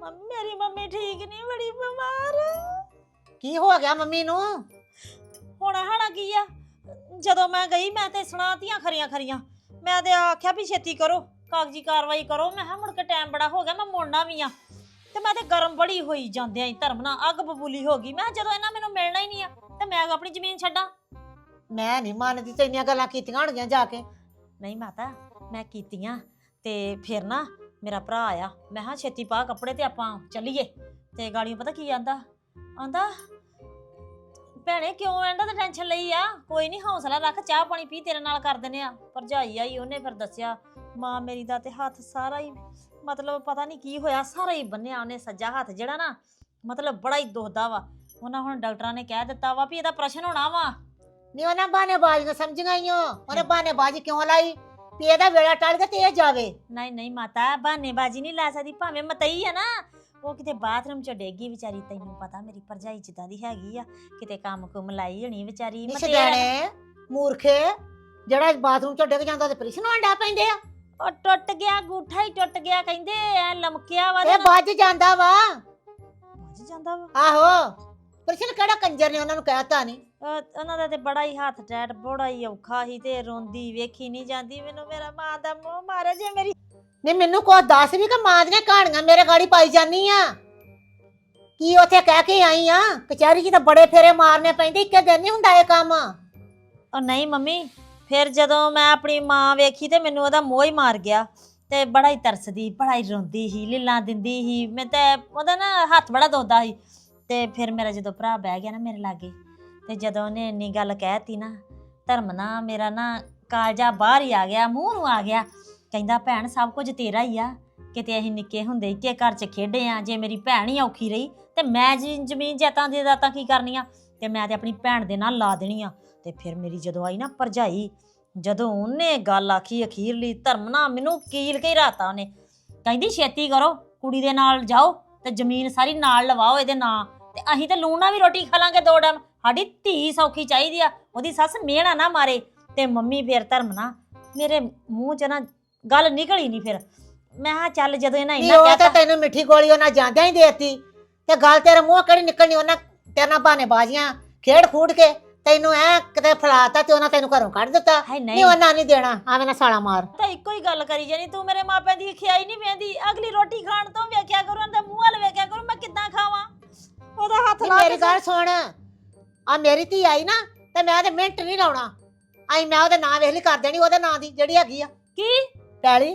ਮੰਮੀ ਮੇਰੀ ਮੰਮੀ ਠੀਕ ਨਹੀਂ ਬੜੀ ਬਿਮਾਰ। ਆ। ਕੀ ਹੋ ਗਿਆ ਮੰਮੀ ਨੂੰ? ਹੁਣ ਹਣਾ ਕੀ ਆ? ਜਦੋਂ ਮੈਂ ਗਈ ਮੈਂ ਤੇ ਸੁਣਾਤੀਆਂ ਖਰੀਆਂ ਖਰੀਆਂ। ਮੈਂ ਤੇ ਆਖਿਆ ਵੀ ਛੇਤੀ ਕਰੋ ਕਾਗਜ਼ੀ ਕਾਰਵਾਈ ਕਰੋ। ਮੈਂ ਕਿਹਾ ਮੁੜ ਕੇ ਟਾਈਮ ਬੜਾ ਹੋ ਗਿਆ ਮੈਂ ਮੁੜਨਾ ਵੀ ਆ। ਤੇ ਮੈਂ ਤੇ ਗਰਮ ਬੜੀ ਹੋਈ ਜਾਂਦਿਆਂ ਹੀ ਧਰਮ ਨਾਲ ਅੱਗ ਬਬੂਲੀ ਹੋ ਗਈ। ਮੈਂ ਜਦੋਂ ਇਹਨਾਂ ਮੈਨੂੰ ਮਿਲਣਾ ਹੀ ਨਹੀਂ ਆ ਤੇ ਮੈਂ ਆਪਣੀ ਜ਼ਮੀਨ ਛੱਡਾਂ। ਮੈਂ ਨਹੀਂ ਮੰਨਦੀ ਤੇ ਇੰਨੀਆਂ ਗੱਲਾਂ ਕੀਤੀਆਂ ਹੋਣਗੀਆਂ ਜਾ ਕੇ। ਨਹੀਂ ਮਾਤਾ ਮੈਂ ਕੀਤੀਆਂ ਤੇ ਫਿਰ ਨਾ ਮੇਰਾ ਭਰਾ ਆਇਆ। ਮੈਂ ਕਿਹਾ ਛੇਤੀ ਪਾ ਕੱਪੜੇ ਤੇ ਆਪਾਂ ਚੱਲੀਏ। ਤੇ ਗਾੜੀਆਂ ਪਤਾ ਕੀ ਆਂਦਾ? ਆਂਦਾ ਭੈਣੇ ਕਿਉਂ ਐਂਦਾ ਤੇ ਟੈਨਸ਼ਨ ਲਈ ਆ? ਕੋਈ ਨਹੀਂ ਹੌਸਲਾ ਰੱਖ ਚਾਹ ਪਾਣੀ ਪੀ ਤੇਰੇ ਨਾਲ ਕਰ ਦਿੰਨੇ ਆ। ਭਰਜਾਈ ਆਈ ਉਹਨੇ ਫਿਰ ਦੱਸਿਆ ਮਾਂ ਮੇਰੀ ਦਾ ਤੇ ਹੱਥ ਸਾਰਾ ਹੀ ਮਤਲਬ ਪਤਾ ਨਹੀਂ ਕੀ ਹੋਇਆ ਸਾਰਾ ਹੀ ਬੰਨਿਆ ਉਹਨੇ ਸੱਜਾ ਹੱਥ ਜਿਹੜਾ ਨਾ ਮਤਲਬ ਬੜਾ ਹੀ ਦੁਖਦਾ ਵਾ। ਉਹਨਾਂ ਹੁਣ ਡਾਕਟਰਾਂ ਨੇ ਕਹਿ ਦਿੱਤਾ ਵਾ ਵੀ ਇਹਦਾ ਪ੍ਰਸ਼ਨ ਹੋਣਾ ਵਾ। ਨਹੀਂ ਉਹਨਾਂ ਬਾਨੇ ਬਾਜ਼ੀਆਂ ਸਮਝੀਆਂ ਈਓ ਉਹਨੇ ਬਾਨੇ ਬਾਜੀ ਕਿਉਂ ਲਾਈ? ਵੀ ਇਹਦਾ ਵੇੜਾ ਟਲ ਕੇ ਤੇ ਇਹ ਜਾਵੇ। ਨਹੀਂ ਨਹੀਂ ਮਾਤਾ ਬਹਾਨੇਬਾਜ਼ੀ ਨਹੀਂ ਲਾ ਸਕਦੀ ਭਾਵੇਂ ਮਤਈ ਆ ਨਾ। ਉਹ ਕਿਤੇ ਬਾਥਰੂਮ ਚ ਡੇਗੀ ਵਿਚਾਰੀ ਤੈਨੂੰ ਪਤਾ ਮੇਰੀ ਭਰਜਾਈ ਜਿੱਦਾਂ ਦੀ ਹੈਗੀ ਆ ਕਿਤੇ ਕੰਮ ਕੁਮ ਲਾਈ ਹੋਣੀ ਵਿਚਾਰੀ। ਸਿਆਣੇ ਮੂਰਖੇ ਜਿਹੜਾ ਬਾਥਰੂਮ ਚੋਂ ਡਿੱਗ ਜਾਂਦਾ ਤੇ ਪ੍ਰਿਸ਼ਨ ਹੋਣ ਡਾ ਪੈਂਦੇ ਆ। ਉਹ ਟੁੱਟ ਗਿਆ ਗੂਠਾ ਹੀ ਟੁੱਟ ਗਿਆ ਕਹਿੰਦੇ ਐ ਲਮਕਿਆ ਵਾ ਇਹ ਵੱਜ ਜਾਂਦਾ ਵਾ। ਵੱਜ ਜਾਂਦਾ ਵਾ? ਆਹੋ ਪ੍ਰਸ਼ਨ ਕਿਹੜਾ ਕੰਜਰ ਨੇ ਉਹਨਾਂ ਨੂੰ ਕਹਿਤਾ ਨਹੀਂ ਉਹ- ਉਹਨਾਂ ਦਾ ਤੇ ਬੜਾ ਹੀ ਹੱਥ ਟੈਟ ਬੜਾ ਹੀ ਔਖਾ ਸੀ ਤੇ ਰੋਂਦੀ ਵੇਖੀ ਨਹੀਂ ਜਾਂਦੀ। ਮੈਨੂੰ ਮੇਰਾ ਮਾਂ ਦਾ ਮੂੰਹ ਮਾਰੇ ਜੇ ਮੇਰੀ। ਨਹੀਂ, ਮੈਨੂੰ ਕੋ ਦੱਸ ਵੀ ਕਿ ਮਾਂ ਦੀਆਂ ਕਹਾਣੀਆਂ ਮੇਰੇ ਗਾੜੀ ਪਾਈ ਜਾਨੀ ਆ। ਕੀ ਉੱਥੇ ਕਹਿ ਕੇ ਆਈ ਆ? ਕਚਹਿਰੀ 'ਚ ਤਾਂ ਬੜੇ ਫੇਰੇ ਮਾਰਨੇ ਪੈਂਦੇ, ਇੱਕੇ ਦਿਨ ਨਹੀਂ ਹੁੰਦਾ ਇਹ ਕੰਮ। ਉਹ ਨਹੀਂ ਮੰਮੀ, ਫਿਰ ਜਦੋਂ ਮੈਂ ਆਪਣੀ ਮਾਂ ਵੇਖੀ ਤੇ ਮੈਨੂੰ ਉਹਦਾ ਮੋਹ ਹੀ ਮਾਰ ਗਿਆ। ਤੇ ਬੜਾ ਹੀ ਤਰਸਦੀ, ਬੜਾ ਹੀ ਰੋਂਦੀ ਸੀ, ਲੀਲਾਂ ਦਿੰਦੀ ਸੀ। ਮੈਂ ਤੇ ਉਹਦਾ ਨਾ ਹੱਥ ਬੜਾ ਦੋਦਾ ਸੀ। ਤੇ ਫਿਰ ਮੇਰਾ ਜਦੋਂ ਭਰਾ ਬਹਿ ਗਿਆ ਨਾ ਮੇਰੇ ਲਾਗੇ, ਤੇ ਜਦੋਂ ਉਹਨੇ ਇੰਨੀ ਗੱਲ ਕਹਿਤੀ ਨਾ, ਧਰਮ ਨਾ ਮੇਰਾ ਨਾ ਕਾਲਜਾ ਬਾਹਰ ਹੀ ਆ ਗਿਆ, ਮੂੰਹ ਨੂੰ ਆ ਗਿਆ। ਕਹਿੰਦਾ, ਭੈਣ, ਸਭ ਕੁਝ ਤੇਰਾ ਹੀ ਆ। ਕਿਤੇ ਅਸੀਂ ਨਿੱਕੇ ਹੁੰਦੇ ਇੱਕੇ ਘਰ 'ਚ ਖੇਡੇ ਆ, ਜੇ ਮੇਰੀ ਭੈਣ ਹੀ ਔਖੀ ਰਹੀ, ਤੇ ਮੈਂ ਜੀ, ਜ਼ਮੀਨ ਜਾਤਾਂ ਦੀ ਦਾਤਾਂ ਕੀ ਕਰਨੀਆਂ? ਤੇ ਮੈਂ ਤੇ ਆਪਣੀ ਭੈਣ ਦੇ ਨਾਲ ਲਾ ਦੇਣੀ ਆ। ਤੇ ਫਿਰ ਮੇਰੀ ਜਦੋਂ ਆਈ ਨਾ ਭਰਜਾਈ, ਜਦੋਂ ਉਹਨੇ ਗੱਲ ਆਖੀ ਅਖੀਰਲੀ ਧਰਮ ਨਾ ਮੈਨੂੰ ਕੀਲ ਕੇ ਹੀ ਰਾਤਾ ਉਹਨੇ। ਕਹਿੰਦੀ, ਛੇਤੀ ਕਰੋ, ਕੁੜੀ ਦੇ ਨਾਲ ਜਾਓ ਤੇ ਜ਼ਮੀਨ ਸਾਰੀ ਨਾਲ ਲਵਾਓ ਇਹਦੇ ਨਾਂ। ਤੇ ਅਸੀਂ ਤੇ ਲੂਣਾ ਵੀ ਰੋਟੀ ਖਾ ਲਾਂਗੇ ਦੋ ਟਾਈਮ। ਸਾਡੀ ਧੀ ਸੌਖੀ ਚਾਹੀਦੀ ਆ, ਉਹਦੀ ਸੱਸ ਮਿਹਣਾ ਨਾ ਮਾਰੇ ਤੇ ਮੰਮੀ ਫੇਰ ਧਰਮ ਨਾ ਮੇਰੇ ਮੂੰਹ 'ਚ ਨਾ ਗੱਲ ਨਿਕਲੀ ਨਹੀਂ ਫਿਰ। ਮੈਂ ਕਿਹਾ ਚੱਲ ਜਦੋਂ ਇਹਨਾਂ ਨਹੀਂ ਇੰਨਾ ਉਹ ਤਾਂ ਕਹਿਤਾ ਤੈਨੂੰ ਮਿੱਠੀ ਗੋਲੀ ਉਹਨਾਂ ਜਾਂਦਿਆਂ ਹੀ ਦੇਤੀ। ਤੇ ਗੱਲ ਤੇਰੇ ਮੂੰਹ ਕਿਹੜੀ ਨਿਕਲਣੀ? ਉਹਨਾਂ ਤੇਰੇ ਨਾਲ ਬਾਨੇ ਬਾਜੀਆਂ ਖੇਡ ਖੂਡ ਕੇ ਤੈਨੂੰ ਐ ਕਿਤੇ ਫਲਾਤਾ ਤੇ ਉਹਨਾਂ ਤੈਨੂੰ ਘਰੋਂ ਕੱਢ ਦਿੱਤਾ। ਹਾਏ ਨਹੀਂ। ਨਹੀਂ ਉਹਨਾਂ ਨਹੀਂ ਦੇਣਾ ਆਵੇਂ ਨਾ ਸਾਲਾ ਮਾਰ। ਤਾਂ ਇੱਕੋ ਹੀ ਗੱਲ ਕਰੀ ਜਾਨੀ ਤੂੰ ਮੇਰੇ ਮਾਪਿਆਂ ਦੀ ਖਿਆਈ ਨਹੀਂ ਵੇਂਦੀ ਅਗਲੀ ਰੋਟੀ ਖਾਣ ਤੋਂ ਵੇਖਿਆ ਕਰੋ ਉਹਨਾਂ ਦੇ ਮੂੰਹ ਵੱਲ ਵੇਖਿਆ ਕਰੋ ਮੈਂ ਕਿੱਦਾਂ ਖਾਵਾਂ? ਉਹਦਾ ਹੱਥ ਲਾ ਮੇਰੀ ਕੇ ਗੱਲ ਸੁਣ। ਆ ਮੇਰੀ ਧੀ ਆਈ ਨਾ ਤੇ ਮੈਂ ਤੇ ਮਿੰਟ ਨਹੀਂ ਲਾਉਣਾ। ਆਈ ਮੈਂ ਉਹਦੇ ਨਾਂ ਵੇਖ ਲਈ ਕਰ ਦੇਣੀ ਉਹਦੇ ਨਾਂ ਦੀ ਜਿਹੜੀ ਹੈਗੀ ਆ। ਕੀ? ਪੈਲੀ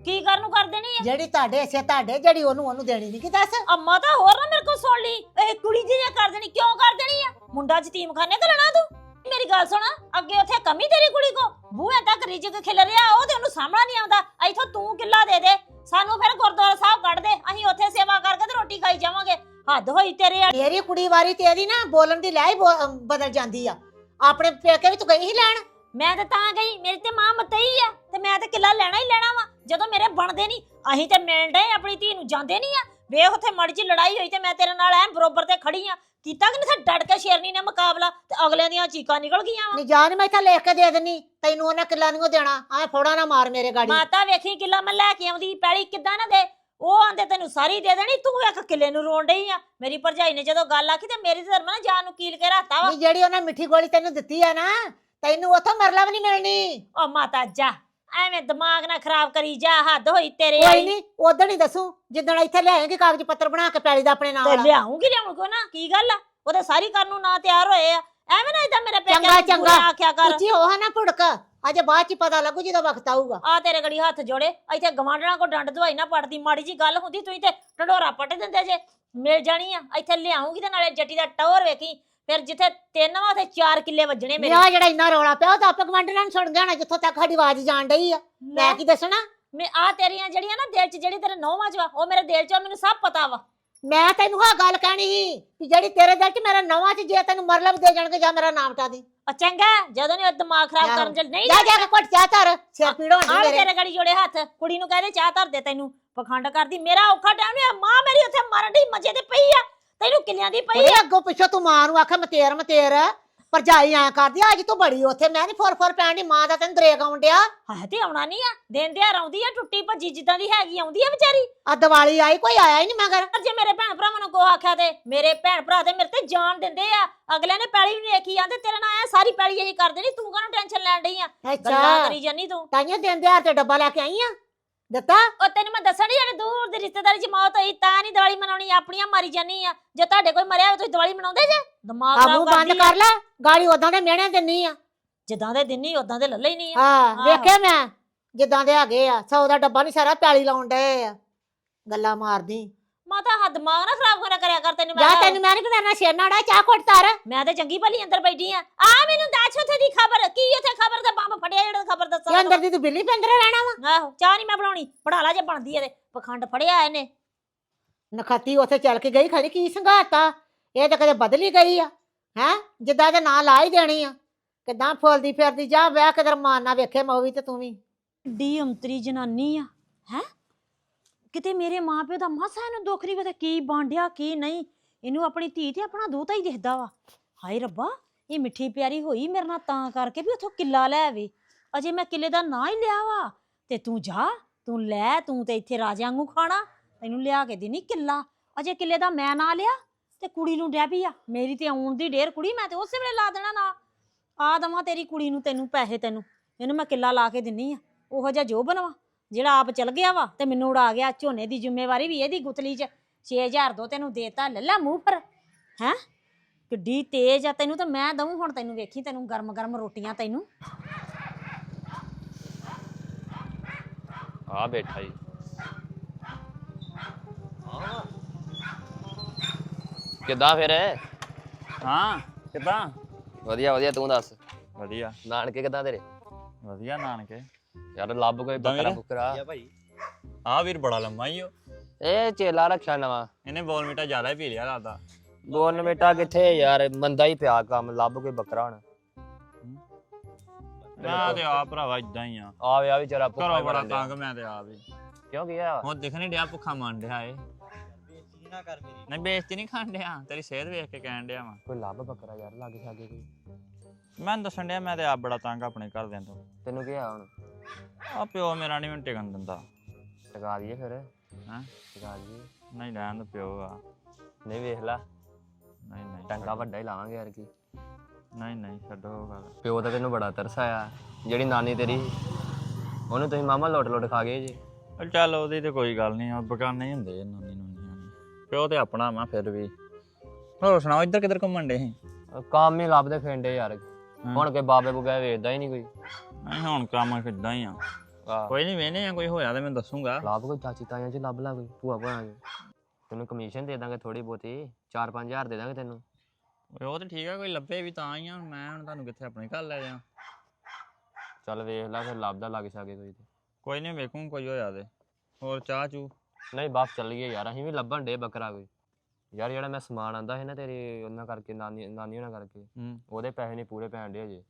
ਕੀ ਕਰਨ ਨੂੰ ਕਰ ਦੇਣੀ ਆ ਜਿਹੜੀ ਤੁਹਾਡੇ ਹਿੱਸੇ ਤੁਹਾਡੇ ਜਿਹੜੀ ਉਹਨੂੰ ਉਹਨੂੰ ਦੇਣੀ ਨਹੀਂ ਕਿ ਦੱਸ? ਅੰਮਾ ਤਾਂ ਹੋਰ ਨਾ ਮੇਰੇ ਕੋਲ ਸੁਣ ਲਈ। ਇਹ ਕੁੜੀ ਜੇ ਕਰ ਦੇਣੀ ਕਿਉਂ ਕਰ ਦੇਣੀ ਆ? ਮੁੰਡਾ ਯਤੀਮਖਾਨੇ ਘਲਣਾ ਤੂੰ? ਮੇਰੀ ਗੱਲ ਸੁਣ ਅੱਗੇ ਉੱਥੇ ਕਮੀ ਤੇਰੀ ਕੁੜੀ ਕੋ ਬੂਹੇ ਤੱਕ ਰਿਜਕ ਖਿਲ ਰਿਹਾ ਉਹ ਤੇ ਉਹਨੂੰ ਸਾਹਮਣਾ ਨਹੀਂ ਆਉਂਦਾ। ਇੱਥੋਂ ਤੂੰ ਕਿੱਲਾ ਦੇ ਦੇ ਸਾਨੂੰ ਫਿਰ ਗੁਰਦੁਆਰਾ ਸਾਹਿਬ ਕੱਢ ਦੇ। ਅਸੀਂ ਉੱਥੇ ਸੇਵਾ ਕਰਕੇ ਤੇ ਰੋਟੀ ਖਾਈ ਜਾਵਾਂਗੇ। ਹੱਦ ਹੋਈ ਤੇਰੇ ਵਾਲੀ। ਮੇਰੀ ਕੁੜੀ ਵਾਰੀ ਤੇ ਇਹਦੀ ਨਾ ਬੋਲਣ ਦੀ ਲੈ ਬਦਲ ਜਾਂਦੀ ਆ। ਆਪਣੇ ਪੇਕੇ ਵੀ ਤੂੰ ਗਈ ਹੀ ਲੈਣ? ਮੈਂ ਤਾਂ ਤਾਂ ਗਈ ਮੇਰੀ ਤੇ ਮਾਂ ਮਤਈ ਆ। ਤੇ ਮੈਂ ਤੇ ਕਿੱਲਾ ਲੈਣਾ ਹੀ ਲੈਣਾ ਵਾ। ਜਦੋਂ ਮੇਰੇ ਬਣਦੇ ਨਹੀਂ ਅਸੀਂ ਤੇ ਮਿਲਣ ਡਏ ਆਪਣੀ ਧੀ ਨੂੰ ਜਾਂਦੇ ਨਹੀਂ ਆ। ਵੇਖ ਉੱਥੇ ਮੜ ਜੀ ਲੜਾਈ ਹੋਈ ਤੇ ਮੈਂ ਤੇਰੇ ਨਾਲ ਐਨ ਬਰੋਬਰ ਤੇ ਖੜੀ ਆ। ਕੀਤਾ ਕਿ ਨਹੀਂ ਡੜ ਕੇ ਸ਼ੇਰਨੀ ਨੇ ਮੁਕਾਬਲਾ ਤੇ ਅਗਲਿਆਂ ਦੀਆਂ ਚੀਕਾਂ ਨਿਕਲ ਗਈਆਂ ਵਾ। ਨਹੀਂ ਜਾਨ ਮੈਂ ਇੱਥੇ ਲਿਖ ਕੇ ਦੇ ਦੇਣੀ ਤੈਨੂੰ ਉਹਨਾਂ ਕਿੱਲਾ ਨਹੀਂ ਦੇਣਾ। ਐ ਫੋੜਾ ਨਾ ਮਾਰ ਮੇਰੇ ਗਾੜੀ। ਮਾਤਾ ਵੇਖੀ ਕਿੱਲਾ ਮੈਂ ਲੈ ਕੇ ਆਉਂਦੀ ਪੈਲੀ ਕਿੱਦਾਂ ਨਾ ਦੇ। ਉਹ ਆਂਦੇ ਤੈਨੂੰ ਸਾਰੀ ਦੇ ਦੇਣੀ ਤੂੰ ਇੱਕ ਕਿੱਲੇ ਨੂੰ ਰੋਣ ਡਈ ਆ। ਮੇਰੀ ਭਰਜਾਈ ਨੇ ਜਦੋਂ ਗੱਲ ਆਖੀ ਤੇ ਮੇਰੀ ਧਰਮ ਨਾ ਜਾਨ ਨੂੰ ਕੀਲ ਕੇ ਰਾਤਾ ਵਾ। ਨਹੀਂ ਜਿਹੜੀ ਉਹਨਾਂ ਮਿੱਠੀ ਗੋਲੀ ਤੈਨੂੰ ਦਿੱਤੀ ਆ ਨਾ ਤੈਨੂੰ ਉੱਥੋਂ ਮਰਲਾ ਵੀ ਨਹੀਂ ਮਿਲਣੀ। ਓ ਮਾਤਾ ਜਾ। ਐਵੇਂ ਦਿਮਾਗ ਨਾ ਖਰਾਬ ਕਰੀ ਜਾ ਹੱਦ ਹੋਈ ਤੇਰੇ ਕੋਈ ਵਾਲੀ। ਨਹੀਂ ਉਦੋਂ ਹੀ ਦੱਸੂ ਜਿੱਦਣ ਇੱਥੇ ਲਿਆਏਂਗੇ ਕਾਗਜ਼ ਪੱਤਰ ਬਣਾ ਕੇ ਪੈਲੀ ਦਾ ਆਪਣੇ ਤੇ ਨਾਲ ਲਿਆਉਂਗੀ ਲਿਆਉਣ ਕੋ ਨਾ ਕੀ ਗੱਲ ਆ? ਉਹਦੇ ਸਾਰੀ ਕਰਨ ਨੂੰ ਨਾ ਤਿਆਰ ਹੋਏ ਆ। ਐਵੇਂ ਨਾ ਇਦਾਂ ਮੇਰੇ ਚੰਗਾ, ਨੂੰ ਚੰਗਾ। ਬੁਰਾ ਆਖਿਆ ਕਰ। ਉੱਚੀ ਹੋ ਨਾ ਭੁੜਕ ਅਜੇ ਬਾਅਦ ਚ ਹੀ ਪਤਾ ਲੱਗੂ ਜਦੋਂ ਵਕਤ ਆਊਗਾ। ਆ ਤੇਰੇ ਗੜੀ ਹੱਥ ਜੋੜੇ ਇੱਥੇ ਗਵਾਂਢਣਾ ਕੋ ਡੰਡ ਦਵਾਈ ਨਾ ਪੜਦੀ ਮਾੜੀ ਜੀ ਗੱਲ ਹੁੰਦੀ ਤੁਸੀਂ ਤੇ ਢੰਡੋਰਾ ਪੱਟ ਦਿੰਦੇ ਜੇ। ਮਿਲ ਜਾਣੀ ਆ ਇੱਥੇ ਲਿਆਉਂਗੀ ਤੇ ਨਾਲੇ ਜੱਟੀ ਦਾ ਟੌਰ ਵੇਖੀ। ਫਿਰ ਜਿੱਥੇ ਤਿੰਨ ਵਾ ਤੇ ਚਾਰ ਕਿੱਲੇ ਵੱਜਣੇ ਮੇਰੇ। ਮੇਰਾ ਜਿਹੜਾ ਇੰਨਾ ਰੌਲਾ ਪਿਆ ਉਹ ਤਾਂ ਆਪੇ ਗਵੰਡਰਾਂ ਨੂੰ ਸੁਣ ਗਿਆ ਨਾ ਜਿੱਥੋਂ ਤੱਕ ਸਾਡੀ ਆਵਾਜ਼ ਜਾਣ ਡਈ ਆ। ਮੈਂ ਕੀ ਦੱਸਣਾ? ਮੈਂ ਆ ਤੇਰੀਆਂ ਜਿਹੜੀਆਂ ਨਾ ਦਿਲ 'ਚ ਜਿਹੜੀ ਤੇਰੇ ਨੌਵਾਂ 'ਚ ਵਾ ਉਹ ਮੇਰੇ ਦਿਲ 'ਚ ਆ, ਮੈਨੂੰ ਸਭ ਪਤਾ ਵਾ। ਮੈਂ ਤੈਨੂੰ ਹਾਂ ਗੱਲ ਕਹਿਣੀ ਸੀ ਕਿ ਜਿਹੜੀ ਤੇਰੇ ਦਿਲ 'ਚ ਮੇਰਾ ਨਵਾਂ 'ਚ ਜੇ ਤੈਨੂੰ ਮਰਲਬ ਦੇ ਜਾਣਗੇ ਜਾਂ ਮੇਰਾ ਨਾਮ ਟਾ ਦੀ। ਆ ਚੰਗਾ ਜਦੋਂ ਨੇ ਦਿਮਾਗ ਖਰਾਬ। ਕਰਨ ਚ ਨਹੀਂ ਜਾ ਜਾ ਕੇ ਘੁੱਟ ਚਾਹ ਧਰ ਸਿਰ ਪੀੜ ਹੋਣੀ ਮੇਰੇ। ਤੇਰੇ ਗੜੀ ਜੋੜੇ ਹੱਥ ਕੁੜੀ ਨੂੰ ਕਹਦੇ ਚਾਹ ਧਰ ਦੇ ਤੈਨੂੰ। ਪਖੰਡ ਕਰਦੀ ਮੇਰਾ ਔਖਾ ਟਾਈਮ ਹੈ ਮਾਂ ਮੇਰੀ ਉੱਥੇ ਮਰਨ ਦੀ ਮਜੇ ਤੇ ਪਈ ਆ। ਤੈਨੂੰ ਕਿੱਲਿਆਂ ਦੀ ਪਈ ਆ? ਅੱਗੋਂ ਪਿੱਛੋਂ ਤੂੰ ਮਾਂ ਨੂੰ ਆਖੇ ਮਤੇਰ ਮਤੇਰ ਭਰਜਾਈ ਐ ਕਰਦੀ ਅੱਜ ਤੂੰ ਬੜੀ ਉੱਥੇ ਮੈਂ ਨਹੀਂ ਫੁਰ ਫੁਰ ਪੈਣ ਦੀ ਮਾਂ ਦਾ ਤੈਨੂੰ ਦਰੇਕ ਆਉਣ ਡਿਆ। ਹਾਂ ਤੇ ਆਉਣਾ ਨਹੀਂ ਆ? ਦਿਨ ਦਿਹਾੜ ਆਉਂਦੀ ਆ ਟੁੱਟੀ ਭੱਜੀ ਜਿੱਦਾਂ ਦੀ ਹੈਗੀ ਆਉਂਦੀ ਆ ਵਿਚਾਰੀ? ਆ ਦੀਵਾਲੀ ਆਈ ਕੋਈ ਆਇਆ ਹੀ ਨਹੀਂ ਮਗਰ। ਪਰ ਜੇ ਮੇਰੇ ਭੈਣ ਭਰਾਵਾਂ ਨੂੰ ਕੋ ਆਖਿਆ ਤੇ ਮੇਰੇ ਭੈਣ ਭਰਾ ਤੇ ਮੇਰੇ ਤੇ ਜਾਨ ਦਿੰਦੇ ਆ। ਅਗਲੇ ਨੇ ਪੈਲੀ ਵੀ ਨੀ ਦੇਖੀ ਜਾਂਦੇ ਤੇਰੇ ਨਾਲ ਐ ਸਾਰੀ ਪੈਲੀ ਇਹੀ ਕਰ ਦੇਣੀ ਤੂੰ ਕਾਹਨੂੰ ਟੈਨਸ਼ਨ ਲੈਣ ਡਈ ਆ? ਗੱਲਾਂ ਅੱਛਾ ਕਰੀ ਜਾਨੀ ਤੂੰ। ਤਾਈਆਂ ਦਿਨ ਦਿਹਾੜ ਤੇ ਡੱਬਾ ਲੈ ਕੇ ਆਈ ਆ? ਦਿੱਤਾ? ਉਹ ਤੈਨੂੰ ਮੈਂ ਦੱਸਣ ਡਈ ਜਿਹੜੇ ਦੂਰ ਦੀ ਰਿਸ਼ਤੇਦਾਰੀ ਚ ਮੌਤ ਹੋਈ ਤਾਂ ਨਹੀਂ ਦੀਵਾਲੀ ਮਨਾਉਣੀ ਆਪਣੀਆਂ ਮਾਰੀ ਜਾਨੀ ਆ। ਜੇ ਤੁਹਾਡੇ ਕੋਈ ਮਰਿਆ ਹੋਵੇ ਤੁਸੀਂ ਦੀਵਾਲੀ ਮਨਾਉਂਦੇ ਜੇ? ਦਿਮਾਗ ਆਬੂ ਖਰਾਬ ਬੰਦ ਕਰਦੀ ਆ। ਕਰ ਲੈ। ਗਾੜੀ ਉਦਾਂ ਦੇ ਮਿਹਣੇ ਦਿੰਨੀ ਆ। ਜਿੱਦਾਂ ਦੇ ਦਿਨ ਨਹੀਂ ਉਦਾਂ ਦੇ ਲੱਲੇ ਹੀ ਨਹੀਂ ਆ। ਹਾਂ ਆਹੋ। ਵੇਖਿਆ ਮੈਂ ਜਿੱਦਾਂ ਦੇ ਹੈਗੇ ਆ। ਸੌ ਦਾ ਡੱਬਾ ਨਹੀਂ ਸਾਰਾ ਪਿਆਲੀ ਲਾਉਣ ਡਏ ਆ। ਗੱਲਾਂ ਮਾਰਦੀ। ਮਾਤਾ ਹੱਥ ਦਿਮਾਗ ਨਾ ਖਰਾਬ ਕਰਿਆ ਕਰਿਆ ਕਰ ਤੈਨੂੰ ਜਾ ਮੈਂ। ਤੈਨੂੰ ਮੈਂ ਨਹੀਂ ਕਰਨਾ ਛੇਨਾੜਾ ਚਾਹ ਘੁੱਟ ਤਾਰ ਮੈਂ ਤੇ ਚੰਗੀ ਭਲੀ ਅੰਦਰ ਬੈਠੀ ਆ। ਆ ਮੈਨੂੰ ਦੱਸ ਉੱਥੇ ਦੀ ਖਬਰ ਕੀ ਉੱਥੇ ਖਬਰ ਦਾ ਬੰਬ ਫੜਿਆ ਜਿਹੜਾ ਖਬਰ ਦੱਸਾਂ ਅੰਦਰ ਦੀ ਤੂੰ ਬਿੱਲੀ ਪਿੰਦਰੇ ਰਹਿਣਾ ਵਾ। ਆਹੋ ਚਾਹ ਨਹੀਂ ਮੈਂ ਬਣਾਉਣੀ ਪੜਾ ਲਾ ਜੇ ਬਣਦੀ ਇਹਦੇ ਪਖੰਡ ਫੜਿਆ ਇਹਨੇ। ਨਖੱਤੀ ਉੱਥੇ ਚੱਲ ਕੇ ਗਈ ਖਣੀ ਕੀ ਸੰਘਾਤਾ? ਇਹ ਤਾਂ ਕਦੇ ਬਦਲੀ ਗਈ ਆ ਹੈ? ਜਿੱਦਾਂ ਦੇ ਨਾਂ ਲਾ ਹੀ ਦੇਣੀ ਆ। ਕਿਦਾਂ ਫੁੱਲਦੀ ਫਿਰਦੀ ਜਾ ਵਿਆਹ ਕਦਰ ਮਾਨ ਨਾ ਵੇਖੇ ਮੌਵੀ ਤੇ ਤੂੰ ਵੀ। ਡੀ ਅੰਤਰੀ ਜਨਾਨੀ ਆ ਹੈ? ਕਿਤੇ ਮੇਰੇ ਮਾਪਿਓ ਦਾ ਮਾਸਾ ਇਹਨੂੰ ਦੁੱਖ ਨਹੀਂ ਪਤਾ ਕੀ ਬਾਂਡਿਆ, ਕੀ ਨਹੀਂ। ਇਹਨੂੰ ਆਪਣੀ ਧੀ ਤੇ ਆਪਣਾ ਦੋਤਾ ਹੀ ਦਿਖਦਾ ਵਾ। ਹਾਏ ਰੱਬਾ, ਇਹ ਮਿੱਠੀ ਪਿਆਰੀ ਹੋਈ ਮੇਰੇ ਨਾਲ ਤਾਂ ਕਰਕੇ ਵੀ ਉਥੋਂ ਕਿੱਲਾ ਲੈ ਆਵੇ। ਅਜੇ ਮੈਂ ਕਿੱਲੇ ਦਾ ਨਾਂ ਹੀ ਲਿਆ ਵਾ। ਤੇ ਤੂੰ ਜਾ, ਤੂੰ ਲੈ, ਤੂੰ ਤੇ ਇੱਥੇ ਰਾਜਿਆਂ ਵਾਂਗੂ ਖਾਣਾ। ਤੈਨੂੰ ਲਿਆ ਕੇ ਦੇਣੀ ਕਿੱਲਾ। ਅਜੇ ਕਿੱਲੇ ਦਾ ਮੈਂ ਨਾਂ ਲਿਆ ਤੇ ਕੁੜੀ ਨੂੰ ਡੈ ਪਈ ਆ। ਮੇਰੀ ਤੇ ਆਉਣ ਦੀ ਢੇਰ ਕੁੜੀ ਮੈਂ ਤੇ ਉਸੇ ਵੇਲੇ ਲਾ ਦੇਣਾ ਨਾ। ਆ ਦਵਾਂ ਤੇਰੀ ਕੁੜੀ ਨੂੰ, ਤੈਨੂੰ, ਪੈਸੇ ਤੈਨੂੰ। ਇਹਨੂੰ ਮੈਂ ਕਿੱਲਾ ਲਾ ਕੇ ਦਿੰਨੀ ਆ। ਉਹੋ ਜਿਹਾ ਜੋ ਬਣਵਾ। ਜਿਹੜਾ ਆਪ ਚਲ ਗਿਆ ਵਾ ਤੇ ਮੈਨੂੰ ਉਡਾ ਗਿਆ ਝੋਨੇ ਦੀ ਜ਼ਿੰਮੇਵਾਰੀ ਵੀ ਇਹਦੀ ਗੁਤਲੀ 'ਚ। 6000 ਦੋ ਤੈਨੂੰ ਦੇਤਾ ਲੱਲਾ ਮੂੰਹ ਪਰ। ਹੈ? ਕਿੱਡੀ ਤੇਜ਼ ਆ ਤੈਨੂੰ ਤਾਂ ਮੈਂ ਦਊਂ ਹੁਣ ਤੈਨੂੰ ਵੇਖੀ ਤੈਨੂੰ ਗਰਮ ਗਰਮ ਰੋਟੀਆਂ ਤੈਨੂੰ। ਆ ਬੈਠਾ ਜੀ। ਕਿੱਦਾਂ ਫਿਰ? ਹਾਂ ਕਿਦਾਂ? ਵਧੀਆ ਵਧੀਆ ਤੂੰ ਦੱਸ। ਵਧੀਆ। ਨਾਨਕੇ ਕਿੱਦਾਂ ਤੇਰੇ? ਵਧੀਆ ਨਾਨਕੇ। ਯਾਰ ਲੱਭ ਕੋਈ ਬੱਕਰਾ? ਬੁੱਕਰਾ। ਭਾਈ। ਆ ਵੀਰ ਬੜਾ ਲੰਮਾ ਹੀ ਉਹ ਇਹ ਚੇਲਾ ਰੱਖਿਆ ਨਵਾਂ। ਇਹਨੇ ਬੋਲ ਮੀਟਾ ਜ਼ਿਆਦਾ ਹੀ ਪੀ ਲਿਆ ਲੱਗਦਾ ਬੋਨਮੇਟਾ ਕਿੱਥੇ ਯਾਰ ਮੰਦਾ ਹੀ ਪਿਆ ਕੰਮ ਲੱਭ ਕੋਈ ਬੱਕਰਾ ਹੁਣ। ਮੈਂ ਤੇ ਆ ਭਰਾਵਾ ਇਦਾਂ ਹੀ ਆ। ਆ ਵਿਆ ਵਿਚਾਰਾ ਭੁੱਖਾ ਘਰੋਂ ਬੜਾ। ਤੰਗ ਮੈਂ ਤੇ ਆ ਵੀ ਕਿਉਂ ਕੀ ਆ ਹੁਣ ਦਿਖ ਨਹੀਂ ਡਿਆ ਭੁੱਖਾ ਮੰਨ ਡਿਆ ਏ ਨਹੀਂ ਬੇਇੱਜ਼ਤੀ ਨਹੀਂ ਖਾਣ ਡਿਆ ਤੇਰੀ ਸਿਹਤ ਵੇਖ ਕੇ ਕਹਿਣ ਡਿਆ ਵਾ। ਕੋਈ ਲੱਭ ਬੱਕਰਾ ਯਾਰ ਲਾਗੇ ਛਾਗੇ ਕੋਈ। ਮੈਂ ਦੱਸਣ ਡਿਆ ਮੈਂ ਤੇ ਆਪ ਬੜਾ ਤੰਗ ਆਪਣੇ ਘਰਦਿਆਂ ਤੋਂ। ਤੈਨੂੰ ਕੀ ਆ ਹੁਣ? ਆ ਪਿਓ ਮੇਰਾ ਨਹੀਂ ਮੈਨੂੰ ਟਿਕਣ ਦਿੰਦਾ। ਟਿਕਾ ਦਈਏ ਫਿਰ। ਹੈਂ? ਟਿਕਾ ਦਈਏ। ਨਹੀਂ ਲੈਣ ਦਾ ਪਿਓ ਆ। ਨਹੀਂ ਵੇਖ ਲੈ। ਨਹੀਂ ਨਹੀਂ ਟੰਗਾ ਵੱਡਾ ਹੀ ਲਾਵਾਂਗੇ ਯਾਰ ਕੀ। ਨਹੀਂ ਨਹੀਂ ਛੱਡੋ ਉਹ ਗੱਲ। ਪਿਓ ਤਾਂ ਤੈਨੂੰ ਬੜਾ ਤਰਸ ਆਇਆ। ਜਿਹੜੀ ਨਾਨੀ ਤੇਰੀ ਉਹਨੂੰ ਤੁਸੀਂ ਮਾਮਾ ਲੋਟ ਲੋਟ ਖਾ ਗਏ ਜੀ। ਉਹ ਚੱਲ ਉਹਦੀ ਤੇ ਕੋਈ ਗੱਲ ਨਹੀਂ ਆ ਬਗਾਨੇ ਹੀ ਹੁੰਦੇ ਆ ਨਾਨੀ ਨੂਨੀ ਪਿਓ ਤੇ ਆਪਣਾ ਵਾ ਫਿਰ ਵੀ। ਹੋਰ ਸੁਣਾਓ ਇੱਧਰ ਕਿੱਧਰ ਘੁੰਮਣ ਡੇ ਸੀ? ਉਹ ਕੰਮ ਹੀ ਲੱਭਦੇ ਫਿਰਦੇ ਯਾਰ। ਹੁਣ ਕੋਈ ਬਾਬੇ ਬੁਗਾਏ ਵੇਚਦਾ ਹੀ ਨਹੀਂ ਕੋਈ। ਨਹੀਂ ਹੁਣ ਕੰਮ ਕਿੱਦਾਂ ਹੀ ਆ। ਆਹ, ਕੋਈ ਨਹੀਂ ਵੇਨੇ ਆ ਕੋਈ ਹੋਇਆ ਤੇ ਮੈਂ ਦੱਸੂਗਾ। ਲੱਭ ਕੋਈ ਚਾਚੀ ਤਾਇਆਂ ਚ ਲੱਭ ਲਾ ਕੋਈ ਭੂਆ ਭੂਆ ਚ ਤੈਨੂੰ ਕਮਿਸ਼ਨ ਦੇ ਦਾਂਗੇ ਥੋੜੀ ਬਹੁਤੀ 4-5000 ਦੇ ਦਾਂਗੇ ਤੈਨੂੰ। ਓਏ ਉਹ ਤੇ ਠੀਕ ਆ ਕੋਈ ਲੱਭੇ ਵੀ ਤਾਂ ਹੀ ਆ ਮੈਂ ਹੁਣ ਤੁਹਾਨੂੰ ਕਿੱਥੇ ਆਪਣੇ ਘਰ ਲੈ ਜਾ ਚੱਲ ਵੇਖ ਲੈ ਫਿਰ ਲੱਭਦਾ ਲੱਗ ਸਕੇ ਕੋਈ ਤੇ। ਕੋਈ ਨਹੀਂ ਵੇਖੂ ਕੋਈ ਹੋਇਆ ਤੇ। ਹੋਰ ਚਾਹ ਚੂ? ਨਹੀਂ ਬਸ ਚੱਲ ਗਏ ਯਾਰ ਅਸੀਂ ਵੀ ਲੱਭਣ ਡੇ ਬੱਕਰਾ ਕੋਈ। ਯਾਰ ਜਿਹੜਾ ਮੈਂ ਸਮਾਨ ਆਂਦਾ ਸੀ ਨਾ ਤੇਰੀ ਉਹਨਾਂ ਕਰਕੇ ਨਾਨੀ ਨਾਨੀ ਉਹਨਾਂ ਕਰਕੇ। ਹੂੰ। ਉਹਦੇ ਪੈਸੇ ਨਹੀਂ ਪੂਰੇ ਪੈਣ ਡੇ ਅਜੇ।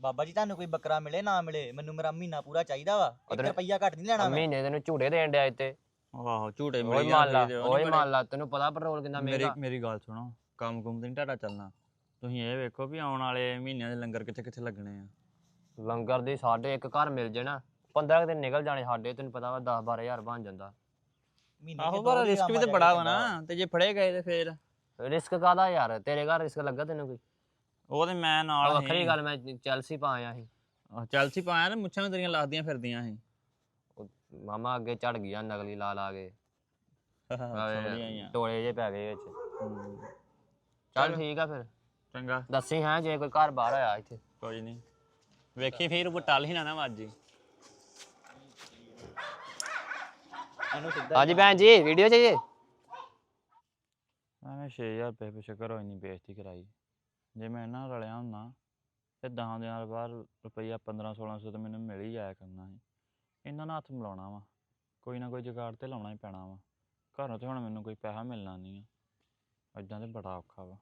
ਬਾਬਾ ਜੀ ਤੁਹਾਨੂੰ ਕੋਈ ਬੱਕਰਾ ਮਿਲੇ ਨਾ ਮਿਲੇ? ਮੈਨੂੰ ਮੇਰਾ ਮਹੀਨਾ ਪੂਰਾ ਚਾਹੀਦਾ ਵਾ। ਇੱਕ ਅਦਰ- ਰੁਪਈਆ ਘੱਟ ਨਹੀਂ ਲੈਣਾ ਮੈਂ। ਮਹੀਨੇ ਤੈਨੂੰ ਝੂੜੇ ਦੇਣ ਡਿਆ ਇੱਥੇ। ਆਹੋ ਝੂਟੇ ਓਏ ਮਿਲ ਲਾ ਜਾਂਦੇ ਓਏ ਮੰਨ ਲਾ ਤੈਨੂੰ ਪਤਾ ਪੈਟਰੋਲ ਕਿੰਨਾ ਮੇਰੀ ਮਹਿੰਗਾ। ਮੇਰੀ ਗੱਲ ਸੁਣੋ ਕੰਮ ਕੁੰਮ ਤੇ ਨਹੀਂ ਤੁਹਾਡਾ ਚੱਲਣਾ। ਤੁਸੀਂ ਇਹ ਵੇਖੋ ਵੀ ਆਉਣ ਵਾਲੇ ਮਹੀਨਿਆਂ ਦੇ ਲੰਗਰ ਕਿੱਥੇ ਕਿੱਥੇ ਲੱਗਣੇ ਆ। ਲੰਗਰ ਦੀ ਸਾਡੇ ਇੱਕ ਘਰ ਮਿਲ ਜੇ ਨਾ 15 ਕੁ ਦਿਨ ਨਿਕਲ ਜਾਣੇ ਸਾਡੇ ਤੈਨੂੰ ਪਤਾ ਵਾ 10 12000 ਬਣ ਜਾਂਦਾ। ਮਹੀਨੇ ਆਹੋ ਪਰ ਦੋ ਰਿਸਕ ਵੀ ਤੇ ਬੜਾ ਵਾ ਨਾ ਤੇ ਜੇ ਫੜੇ ਗਏ ਤੇ ਫੇਰ। ਰਿਸਕ ਕਾਦਾ ਯਾਰ? ਤੇਰੇ ਘਰ ਰਿਸਕ ਲੱਗਾ ਤੈਨੂੰ ਕੋਈ? ਉਹ ਤੇ ਮੈਂ ਆਹ ਨਾਲ ਵੱਖਰੀ ਸੀ। ਗੱਲ ਮੈਂ ਚੈਲਸੀ ਪਾ ਆਇਆ ਸੀ। ਆਹ ਚੈਲਸੀ ਪਾਇਆ ਤੇ ਮੁੱਛਾਂ ਵੀ ਤੇਰੀਆਂ ਲੱਗਦੀਆਂ ਫਿਰਦੀਆਂ ਸੀ। ਉਹ ਮਾਮਾ ਅੱਗੇ ਚੜ ਗਿਆ ਨਕਲੀ ਲਾ ਲਾ ਕੇ। ਸੋਹਣੀਆਂ ਹੀ ਆ ਟੋਲੇ ਜੇ ਪੈ ਗਏ ਵਿੱਚ। ਹੂੰ। ਚੱਲ ਠੀਕ ਆ ਫਿਰ। ਚੰਗਾ। ਦੱਸੀ ਹਾਂ ਜੇ ਕੋਈ ਘਰ ਬਾਹਰ ਆਇਆ ਇੱਥੇ। ਕੋਈ ਨਹੀਂ ਵੇਖੀ ਫੇਰ ਬਟਾਲ ਹੀ ਨਾ ਨਾ ਵੱਜੀ। ਇਹਨੂੰ ਸਿੱਧਾ ਹਾਂਜੀ ਭੈਣ ਜੀ ਵੀਡੀਓ ਚਾਹੀਏ ਐਵੇਂ 6000 ਰੁਪਏ ਪਿੱਛੇ ਘਰੋਂ ਇੰਨੀ ਬੇਇੱਜ਼ਤੀ ਕਰਾਈ। ਜੇ ਮੈਂ ਇਹਨਾਂ ਨਾਲ ਰਲਿਆ ਹੁੰਦਾ ਤੇ 10 ਦਿਨਾਂ ਦੇ ਬਾਅਦ ਰੁਪਈਆ 15 1600 ਤਾਂ ਮੈਨੂੰ ਮਿਲ ਹੀ ਜਾਇਆ ਕਰਨਾ ਸੀ। ਇਹਨਾਂ ਨਾਲ ਹੱਥ ਮਿਲਾਉਣਾ ਵਾ, ਕੋਈ ਨਾ ਕੋਈ ਜੁਗਾੜ ਤੇ ਲਾਉਣਾ ਹੀ ਪੈਣਾ ਵਾ। ਘਰੋਂ ਤੇ ਹੁਣ ਮੈਨੂੰ ਕੋਈ ਪੈਸਾ ਮਿਲਣਾ ਨਹੀਂ ਆ। ਇਦਾਂ ਤੇ ਬੜਾ ਔਖਾ ਵਾ।